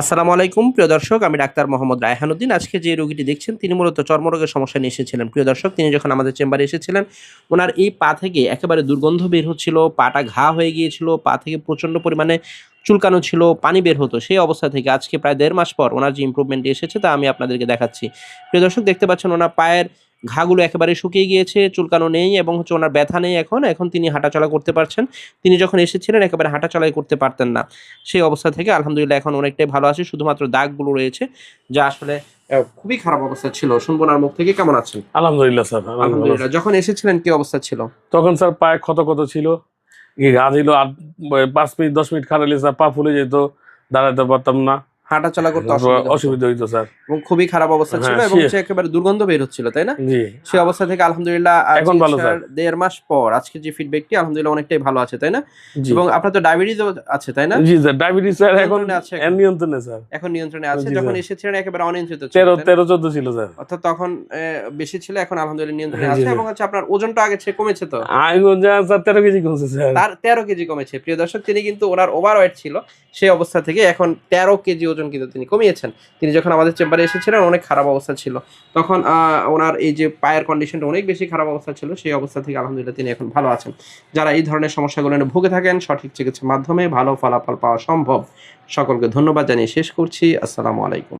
আসসালামু আলাইকুম, প্রিয় দর্শক, আমি ডাক্তার মোহাম্মদ রায়হানুদ্দিন আজকে যে রোগীটি দেখছেন, তিনি মূলত চর্মরোগের সমস্যা নিয়ে এসেছিলেন। প্রিয় দর্শক, তিনি যখন আমাদের চেম্বারে এসেছিলেন, ওনার এই পা থেকে একেবারে দুর্গন্ধ বের হচ্ছিল, পাটা ঘা হয়ে গিয়েছিল, পা থেকে প্রচণ্ড পরিমাণে চুলকানো ছিল, পানি বের হতো। সেই অবস্থা থেকে আজকে প্রায় দেড় মাস পর ওনার যে ইমপ্রুভমেন্ট এসেছে, তা আমি আপনাদেরকে দেখাচ্ছি। প্রিয় দর্শক, দেখতে পাচ্ছেন, ওনার পায়ের ঘাগুলো একেবারে শুকিয়ে গিয়েছে চুলকানো নেই এবং হচ্ছে ওনার ব্যথা নেই এখন এখন তিনি হাঁটাচলা করতে পারছেন। তিনি যখন এসেছিলেন একেবারে হাঁটাচলাই করতে পারতেন না। সেই অবস্থা থেকে আলহামদুলিল্লাহ এখন অনেকটাই ভালো আছে শুধুমাত্র দাগগুলো রয়েছে যা আসলে খুবই খারাপ অবস্থা ছিল। শুনব ওনার মুখ থেকে কেমন আছেন? আলহামদুলিল্লাহ স্যার। আলহামদুলিল্লাহ। যখন এসেছিলেন কি অবস্থা ছিল? তখন স্যার পায়ে ক্ষত ক্ষত ছিল। ঘা দিল আর পাঁচ মিনিট দশ মিনিট খারালে স্যার পা ফুলে যেত দাঁড়াতে পারতাম না। হাঁটাচলা করতে অসুবিধা হইতো স্যার। এবং খুবই খারাপ অবস্থা ছিল হ্যাঁ, এবং সে- একেবারে দুর্গন্ধ বের হচ্ছিল তাই না? সেই অবস্থা থেকে আলহামদুলিল্লাহ এখন ভালো, চিকিৎসার দেড় মাস পর আজকে যে ফিডব্যাকটি আলহামদুলিল্লাহ অনেকটাই ভালো আছে তাই না? এবং আপনার তো ডায়াবেটিসও আছে তাই না? জি স্যার ডায়াবেটিস স্যার এখন নিয়ন্ত্রণে স্যার। এখন নিয়ন্ত্রণে আছে যখন এসেছিলেন একেবারে অনিয়ন্ত্রিত ছিল তেরো তাই না? তেরো চোদ্দ ছিল স্যার। অর্থাৎ তখন বেশি ছিল এখন আলহামদুলিল্লাহ নিয়ন্ত্রণে হ্যাঁ, আছে এবং হচ্ছে আপনার ওজনটা আগে চেয়ে কমেছে তো? আইন যা স্যার কেজি কমছে স্যার। তার তেরো কেজি কমেছে। প্রিয় দর্শক তিনি কিন্তু ওনার ওভার ওয়েট ছিল সেই অবস্থা থেকে এখন তেরো কেজি ওজন কিন্তু তিনি কমিয়েছেন। তিনি যখন আমাদের চেম্বারে এসেছিলেন, অনেক খারাপ অবস্থা ছিল। তখন ওনার এই যে পায়ের কন্ডিশনটা অনেক বেশি খারাপ অবস্থা ছিল, সেই অবস্থা থেকে আলহামদুলিল্লাহ তিনি এখন ভালো আছেন। যারা এই ধরনের সমস্যাগুলো ভুগে থাকেন, সঠিক চিকিৎসার মাধ্যমে ভালো ফলাফল পাওয়া সম্ভব। সকলকে ধন্যবাদ জানিয়ে শেষ করছি। আসসালামু আলাইকুম।